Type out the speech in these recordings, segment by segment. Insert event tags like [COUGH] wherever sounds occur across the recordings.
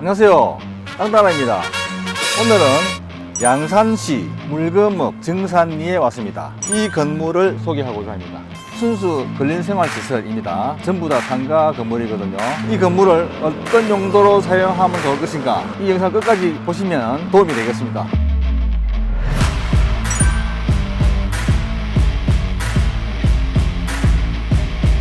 안녕하세요. 땅따라입니다. 오늘은 양산시 물금읍 증산리에 왔습니다. 이 건물을 소개하고자 합니다. 순수 근린생활시설입니다. 전부 다 상가 건물이거든요. 이 건물을 어떤 용도로 사용하면 좋을 것인가? 이 영상 끝까지 보시면 도움이 되겠습니다.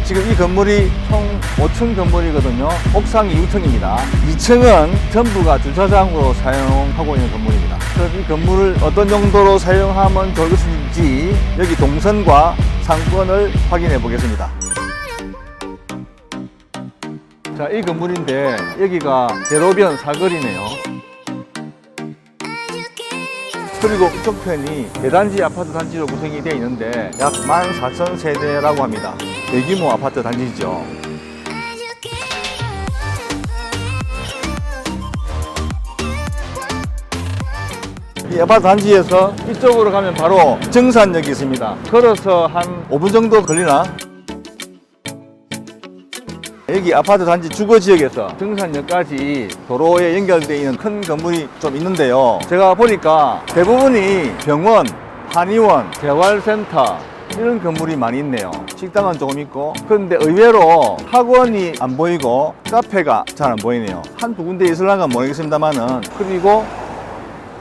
지금 이 건물이 총 5층 건물이거든요. 옥상이 6층입니다. 2층은 전부가 주차장으로 사용하고 있는 건물입니다. 그럼 이 건물을 어떤 용도로 사용하면 좋을 것인지 여기 동선과 상권을 확인해 보겠습니다. 자, 이 건물인데 여기가 대로변 사거리네요. 그리고 이쪽 편이 대단지 아파트 단지로 구성이 되어 있는데 약 14,000세대라고 합니다. 대규모 아파트 단지죠. 이 아파트 단지에서 이쪽으로 가면 바로 정산역이 있습니다. 걸어서 한 5분 정도 걸리나? 여기 아파트 단지 주거 지역에서 등산역까지 도로에 연결되어 있는 큰 건물이 좀 있는데요. 제가 보니까 대부분이 병원, 한의원, 재활센터 이런 건물이 많이 있네요. 식당은 조금 있고. 그런데 의외로 학원이 안 보이고 카페가 잘 안 보이네요. 한두 군데 있을랑가 모르겠습니다만은 그리고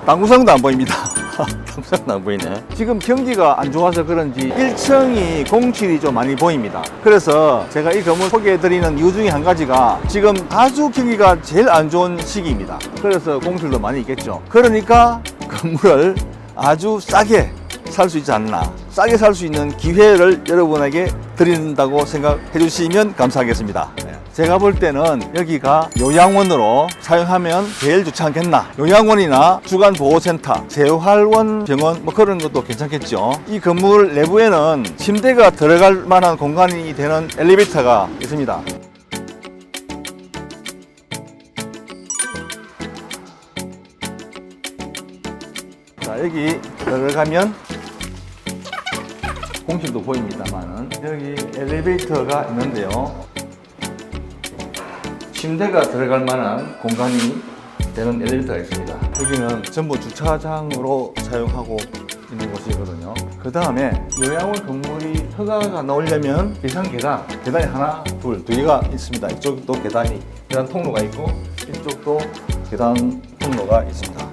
당구장도 안 보입니다. [LAUGHS] 당구장도 안 보이네. 지금 경기가 안 좋아서 그런지 1층이 공실이 좀 많이 보입니다. 그래서 제가 이 건물 소개해드리는 이유 중에 한 가지가 지금 아주 경기가 제일 안 좋은 시기입니다. 그래서 공실도 많이 있겠죠. 그러니까 건물을 아주 싸게 살 수 있지 않나. 싸게 살 수 있는 기회를 여러분에게 드린다고 생각해 주시면 감사하겠습니다. 네. 제가 볼 때는 여기가 요양원으로 사용하면 제일 좋지 않겠나. 요양원이나 주간보호센터, 재활원 병원 뭐 그런 것도 괜찮겠죠. 이 건물 내부에는 침대가 들어갈 만한 공간이 되는 엘리베이터가 있습니다. 자, 여기 들어가면 공실도 보입니다만은 여기 엘리베이터가 있는데요. 침대가 들어갈 만한 공간이 되는 엘리베이터가 있습니다. 여기는 전부 주차장으로 사용하고 있는 곳이거든요. 그 다음에 요양원 건물이 허가가 나오려면 계산 계단, 계단이 하나, 둘, 두 개가 있습니다. 이쪽도 계단이, 계단 통로가 있고 이쪽도 계단 통로가 있습니다.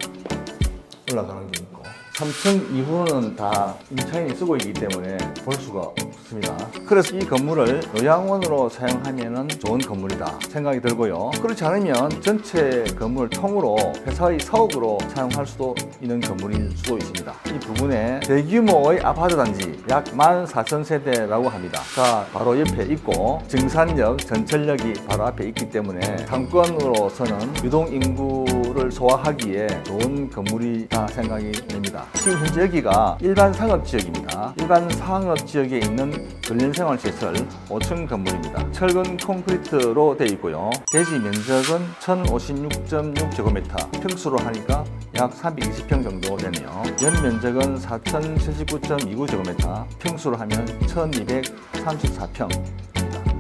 올라가는 게 있고 3층 이후는 다 임차인이 쓰고 있기 때문에 볼 수가 없습니다. 그래서 이 건물을 요양원으로 사용하면 좋은 건물이다 생각이 들고요. 그렇지 않으면 전체 건물 통으로 회사의 사업으로 사용할 수도 있는 건물일 수도 있습니다. 이 부분에 대규모의 아파트 단지 약 14,000세대라고 합니다. 자, 바로 옆에 있고 증산역, 전철역이 바로 앞에 있기 때문에 상권으로서는 유동 인구를 소화하기에 좋은 건물이다 생각이 됩니다. 지금 현재 여기가 일반 상업 지역입니다. 일반 상업 지역에 있는 근린생활시설 5층 건물입니다. 철근 콘크리트로 되어 있고요. 대지 면적은 1056.6제곱미터, 평수로 하니까 약 320평 정도 되네요. 연 면적은 4079.29제곱미터, 평수로 하면 1234평.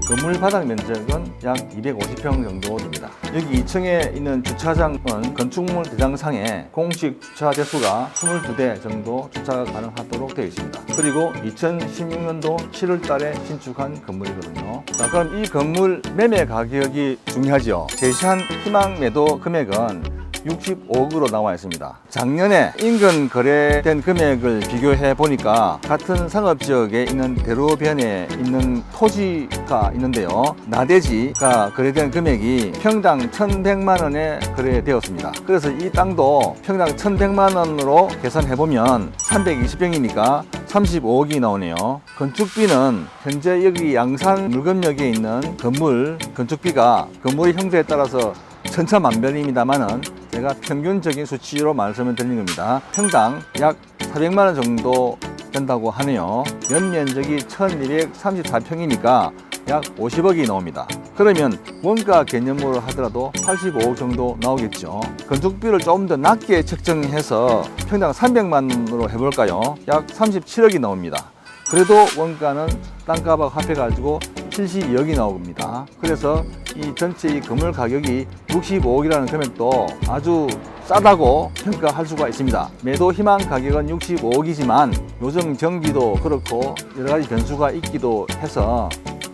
건물 바닥 면적은 약 250평 정도 됩니다. 여기 2층에 있는 주차장은 건축물 대장상에 공식 주차 대수가 22대 정도 주차가 가능하도록 되어 있습니다. 그리고 2016년도 7월 달에 신축한 건물이거든요. 자, 그럼 이 건물 매매 가격이 중요하죠. 제시한 희망 매도 금액은 65억으로 나와 있습니다. 작년에 인근 거래된 금액을 비교해 보니까 같은 상업 지역에 있는 대로변에 있는 토지가 있는데요. 나대지가 거래된 금액이 평당 1,100만 원에 거래되었습니다. 그래서 이 땅도 평당 1,100만 원으로 계산해 보면 320평이니까 35억이 나오네요. 건축비는 현재 여기 양산 물건역에 있는 건물 건축비가 건물의 형태에 따라서 천차만별입니다만은 제가 평균적인 수치로 말씀을 드리는 겁니다. 평당 약 400만 원 정도 된다고 하네요. 연 면적이 1234평이니까 약 50억이 나옵니다. 그러면 원가 개념으로 하더라도 85억 정도 나오겠죠. 건축비를 조금 더 낮게 책정해서 평당 300만 원으로 해볼까요? 약 37억이 나옵니다. 그래도 원가는 땅값하고 합해가지고 72억이 나옵니다. 그래서 이 전체 이 건물 가격이 65억이라는 금액도 아주 싸다고 평가할 수가 있습니다. 매도 희망 가격은 65억이지만 요즘 경기도 그렇고 여러 가지 변수가 있기도 해서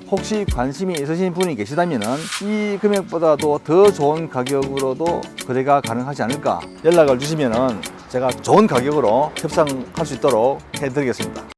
혹시 관심이 있으신 분이 계시다면 이 금액보다도 더 좋은 가격으로도 거래가 가능하지 않을까 연락을 주시면 제가 좋은 가격으로 협상할 수 있도록 해드리겠습니다.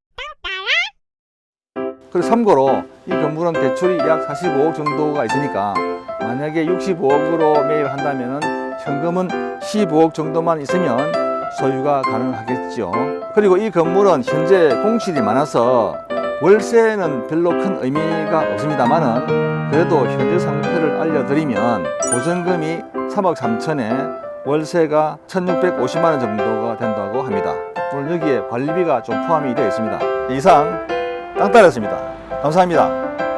그리고 참고로 이 건물은 대출이 약 45억 정도가 있으니까 만약에 65억으로 매입을 한다면 현금은 15억 정도만 있으면 소유가 가능하겠죠. 그리고 이 건물은 현재 공실이 많아서 월세는 별로 큰 의미가 없습니다만은 그래도 현재 상태를 알려드리면 보증금이 3억 3천에 월세가 1,650만 원 정도가 된다고 합니다. 물론 여기에 관리비가 좀 포함이 되어 있습니다. 이상 땅따였습니다. 감사합니다.